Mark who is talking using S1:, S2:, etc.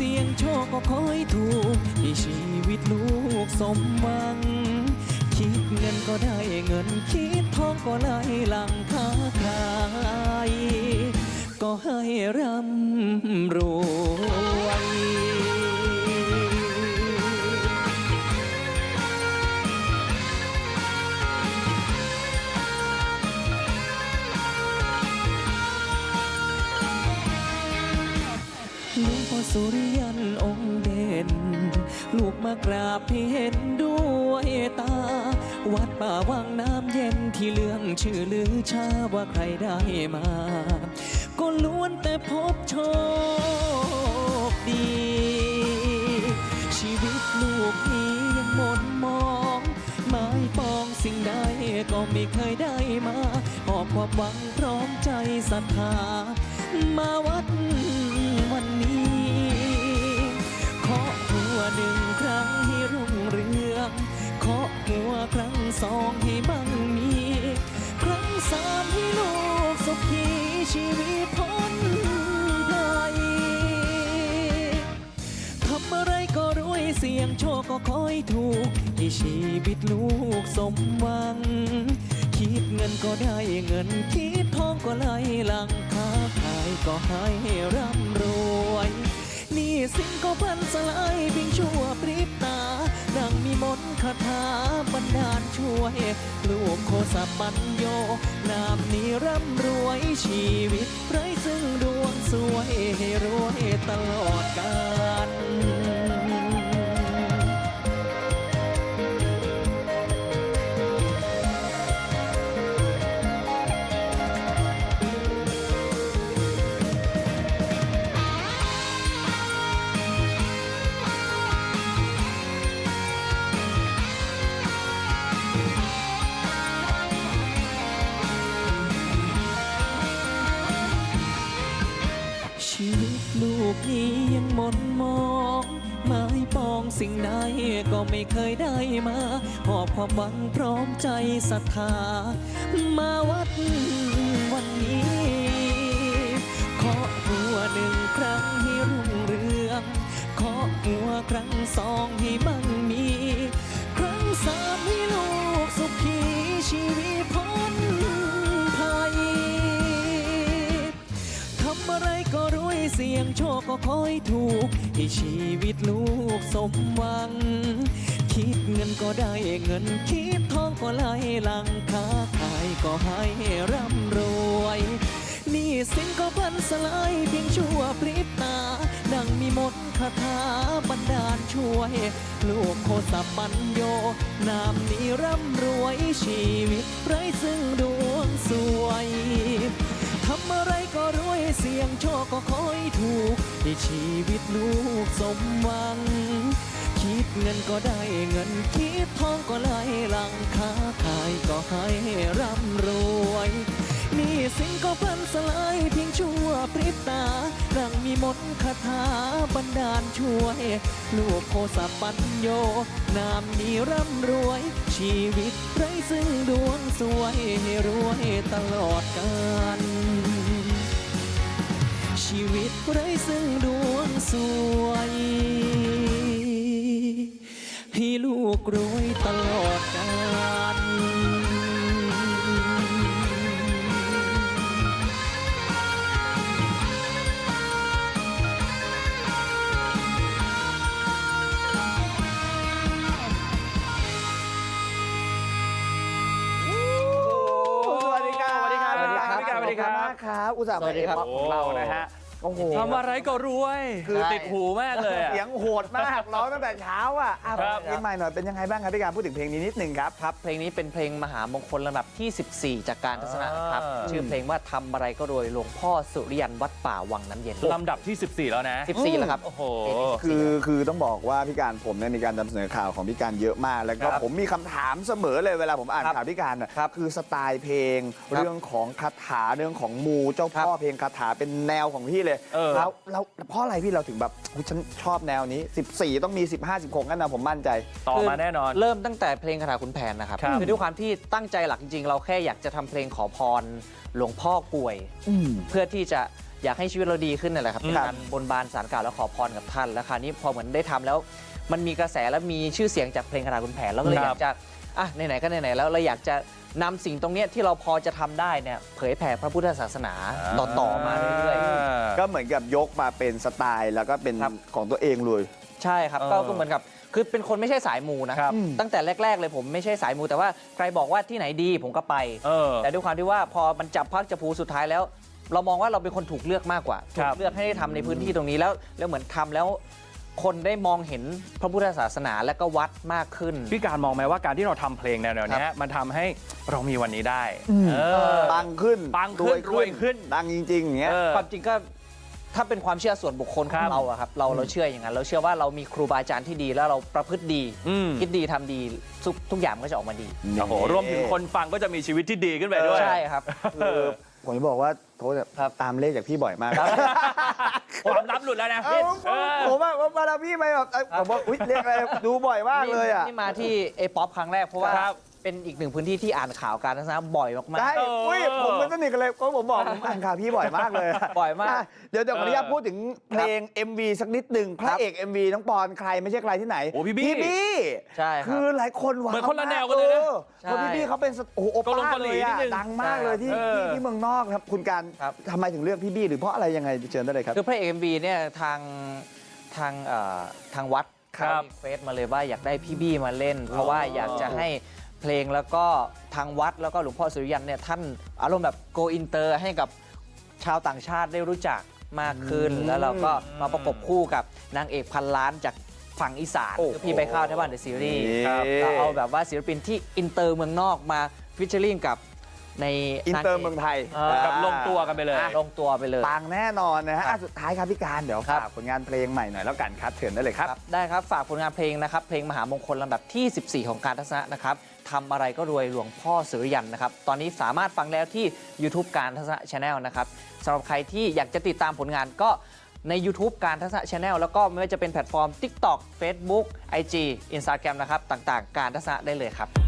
S1: เสียงโชคก็คอยถูกที่ชีวิตลูกสมหวัง คิดเงินก็ได้เงินคิดทองก็ไหลหลังค้าขาย ก็ให้ร่ำรวย หลวงพ่อสุริยันองค์เด่น ลูกมากราบให้เห็นด้วยตา วัดป่าวังน้ำเย็นที่เรื่องชื่อลือชาว่าใครได้มา ก็ล้วนแต่พบโชคดี ชีวิตลูกนี้ยังหมนมองหมายปองสิ่งใดก็ไม่เคยได้มาหอบความหวังพร้อมใจศรัทธามาวัด สองให้มั่งมี ครั้งสามให้ลูกสุขีชีวิตพ้นภัยทำอะไรก็รวยเสี่ยงโชคก็คอยถูก ให้ชีวิตลูกสมหวัง คิดเงินก็ได้เงิน คิดทองก็ไหลหลังค้าขายก็ให้ร่ำ ปัญโยนามนี้ร่ำรวยชีวิตไร้ซึ่งดวงสวยให้รวยตลอดกาล ชีวิตลูกนี้ยังมนมองหมายปองสิ่งใดก็ไม่เคยได้มาหอบความหวังพร้อมใจศรัทธา มาวัดวันนี้เคาะหัวหนึ่งครั้งให้รุ่งเรืองเคาะหัวครั้งสองให้มั่งมี ครั้งสามให้ลูกสุขีชีวิต ก็รวยเสี่ยงโชคก็คอยถูก ให้ชีวิตลูกสมหวัง คิดเงินก็ได้เงินคิดทองก็ไหลหลังค้าขายก็ให้ร่ำรวยนี่สินก็พันสลายเพียงชั่วพริบตา ดังมีมนคาถาบันดาลช่วย ลูกโคสปัญโย นามนี้ร่ำรวยชีวิตไร้ซึ่งดวงสวย ทำอะไรก็รวยเสี่ยงโชคก็คอยถูก ให้ชีวิตลูกสมหวัง คิดเงินก็ได้เงินคิดทองก็ไหลหลังค้าขายก็ให้ร่ำรวยหนี่สินก็พันสลายเพียงชั่วพริบตาดังมีมนคาถาบันดาลช่วย ลูกโคสปัญโย นามนี้ร่ำรวย ชีวิตไร้ซึ่งดวงสวยให้รวยตลอดกาล ชีวิตไร้ซึ่งดวงสวย ให้ลูกรวยตลอดกาล
S2: มากครับ อุตส่าห์
S3: สวั
S2: มา
S3: สดี
S2: เอ็
S3: ครับ
S2: มของเรานะฮะ โอ้โห
S3: ทำอะไรก็รวย คือ ติดหูมากเลยอะ
S2: เสียงโหดมากร้องตั้งแต่เช้าอะอะ
S3: ครับ
S2: เพลงใหม่หน่อยเป็นยังไงบ้างครับพี่การพูดถึงเพลงนี้นิดหนึ่งครับ
S4: ครับเพลงนี้เป็นเพลงมหามงคลลำดับที่ 14 จากการทัศนะครับ
S3: อ่า
S4: ชื่อเพลงว่าทำอะไรก็รวยหลวงพ่อสุริยันวัดป่าวังน้ำเย็น
S3: ลำดับที่ 14 แล้วนะ
S4: 14 แล้วครับ
S3: โอ้โห
S2: คือคือต้องบอกว่าพี่การผมเนี่ยมีการนำเสนอข่าวของพี่การเยอะมาก แล้วก็
S3: ครับ
S2: ผมมีคำถามเสมอเลยเวลาผมอ่าน
S4: ครับ
S2: ข่าวพี่การน่ะ
S4: ครับ
S2: คือสไตล์เพลง
S4: ครับ
S2: เรื่องของคาถาเรื่องของมูเจ้าพ่อเพลงคาถาเป็นแนวของพี่เลย
S3: เออ
S2: แล้วแล้วเพราะอะไรพี่เราถึงแบบอุ๊ยฉันชอบแนวนี้ 14 ต้องมี 15 16นั่นนะผมมั่นใจ
S3: ต่อมาแน่นอน
S4: เริ่มตั้งแต่เพลงคาถาขุนแผนนะครับ
S3: ครับ
S4: คือด้วยความที่ตั้งใจหลักจริงๆ เราแค่อยากจะทำเพลงขอพรหลวงพ่อกลวย
S2: อืม
S4: เพื่อที่จะ
S1: อยากให้ชีวิตเราดีขึ้นนั่นแหละครับเป็น
S2: ครับ
S1: การบนบานสารกล่าวและขอพรกับท่าน แล้วคราวนี้พอเหมือนได้ทำแล้ว มันมีกระแสและมีชื่อเสียงจากเพลงคาถาคุณแผนแล้วก็เลย
S3: ค
S1: อ
S3: รับ
S1: ยากจะอะไหนๆก็ไหนๆแล้วเราอยากจะนำสิ่งตรงเนี้ยที่เราพอจะทำได้เนี่ยเผยแผ่พระพุทธศาสนาต่อๆมาเรื่อยๆ
S2: ก็เหมือนกับยกมาเป็นสไตล์แล้วก็เป็น
S1: ครับ
S2: ของตัวเองเลย
S1: ใช่ครับ
S3: เออ
S1: ก็ก็เหมือนกับคือเป็นคนไม่ใช่สายมูนะครับ ตั้งแต่แรก ๆ เลยผมไม่ใช่สายมู แต่ว่าใครบอกว่าที่ไหนดีผมก็ไป
S3: เออ
S1: แต่ด้วยความที่ว่าพอมันจับพักจับผูสุดท้ายแล้ว เรามองว่าเราเป็นคนถูกเลือกมากกว่า
S3: ค
S1: ถู
S3: รั
S1: ก
S3: บ
S1: เลือกให้ได้ทำในพื้นที่ตรงนี้แล้ว แล้วเหมือนทำแล้ว คนได้มองเห็นพระพุทธศาสนาและก็วัดมากขึ้น
S3: พี่การมองไหมว่าการที่เราทำเพลงแนวๆเนี้ยมันทำให้เรามีวันนี้ได้เออ
S2: ปังขึ้น
S3: ปังขึ้นรวยขึ้น
S2: ดังจริงๆอย่างเงี้ย
S3: เออ
S1: ความจริงก็ ถ้าเป็นความเชื่อส่วนบุคคลข
S3: ค
S1: อ
S3: รั
S1: ง
S3: บ
S1: เราอะครับเราเราเชื่ออย่างนั้น เราเชื่อว่าเรามีครูบาอาจารย์ที่ดีแล้วเราประพฤติดี
S3: อืม
S1: คิดดีทำดีทุกทุกอย่างมันก็จะออกมาดี
S3: โอ้โหรวมถึงคนฟังก็จะมีชีวิตที่ดีขึ้นไปด้วย
S1: ใช่ครับ
S2: คือผมจะบอกว่าโทษ
S1: ครับ
S2: ตามเลขจากพี่บ่อยมาก
S3: ความลับหลุดแล้วนะ
S2: เอ้า
S3: เออ
S2: ผมว่าเวลาพี่ไปแบบเอ้ยผมว่าอุ๊ยเลขอะไรดูบ่อยมากเลยอะ
S1: นี่มาที่เอป๊อปครั้งแรกเพราะว่า
S3: ครับ
S1: เป็นอีกหนึ่งพื้นที่ที่อ่านข่าวการทัศนะบ่อยมาก
S2: ใช่
S3: เออ
S2: อุ้ ยผมเป็นสนิทกันเลยก็ผมบอกผมอ่านข่าวพี่บ่อยมากเลยะ
S1: บ่อยมากะ
S2: เดี๋ยวเดี๋ยวขออนุญาต
S3: เออ
S2: พูดถึงเพลง MV สักนิดหนึ่งพระเอก MV น้องปอนใครไม่ใช่ใครที่ไหน
S3: โอ้พี่บี้
S2: พี่บี้
S1: ๆใช่ค
S2: คื
S1: รับ
S2: อหลายคนว้าว
S3: เหมือนคนละแนวกันเลยนะ
S2: ออ
S1: ใช่
S2: เพราะพี่บี้เขาเป็นสโอ้โหโอ
S3: เกาหลง
S2: ป้า
S3: เกาห
S2: เล
S3: ลี
S2: ย
S3: นิ
S2: อะ
S3: ดนึง
S2: ดังมากเลยที่
S3: เออ
S2: ที่ที่เมืองนอกครับคุณการ
S1: ครับ
S2: ทำไมถึงเลือกพี่บี้หรือเพราะอะไรยังไงเชิญได้เลยครับ
S1: คือพระเอกเอ็มบีเนี่ยทางทางเอ่อทางวัด
S3: ครับ
S1: เขารีเควสมาเลยว่าอยากได้พี่บี้มาเล่น เพราะว่าอยากจะให้ เพลงแล้วก็ทางวัดแล้วก็หลวงพ่อสุริยันเนี่ยท่านอารมณ์แบบโกอินเตอร์ให้กับชาวต่างชาติได้รู้จักมากขึ้น
S2: อืม
S1: แล้วเราก็มาประกบคู่กับนางเอกพันล้านจากฝั่งอีสาน
S2: โอ้โห
S1: คือพี่ไปเข้าวที่บ้านเดอะซีรีส์
S3: ครับ
S1: ก็เอาแบบว่าศิลปินที่อินเตอร์เมืองนอกมาฟิชเชอร์ลิงกับ ใน
S2: อินเตอร์เมืองไทย
S1: เออ
S3: แบบลงตัวกันไปเลย
S1: ลงตัวไปเลย
S2: ปังแน่นอนนะฮะ
S1: ครับ
S2: อะสุดท้ายครับพี่การเดี๋ยว
S1: ครับ
S2: ฝากผลงานเพลงใหม่หน่อยแล้วกันครับเชิญได้เลยครับ
S1: ครับ ได้ครับ ฝากผลงานเพลงนะครับ เพลงมหามงคลลำดับที่ 14 ของการทัศนะนะครับทำอะไรก็รวยหลวงพ่อสุริยันนะครับ ตอนนี้สามารถฟังแล้วที่ YouTube การทัศนะชาแนลนะครับสำหรับใครที่อยากจะติดตามผลงานก็ใน YouTube การทัศนะชาแนลแล้วก็ไม่ว่าจะเป็นแพลตฟอร์ม TikTok Facebook IG Instagram นะครับ ต่างๆ การทัศนะได้เลยครับ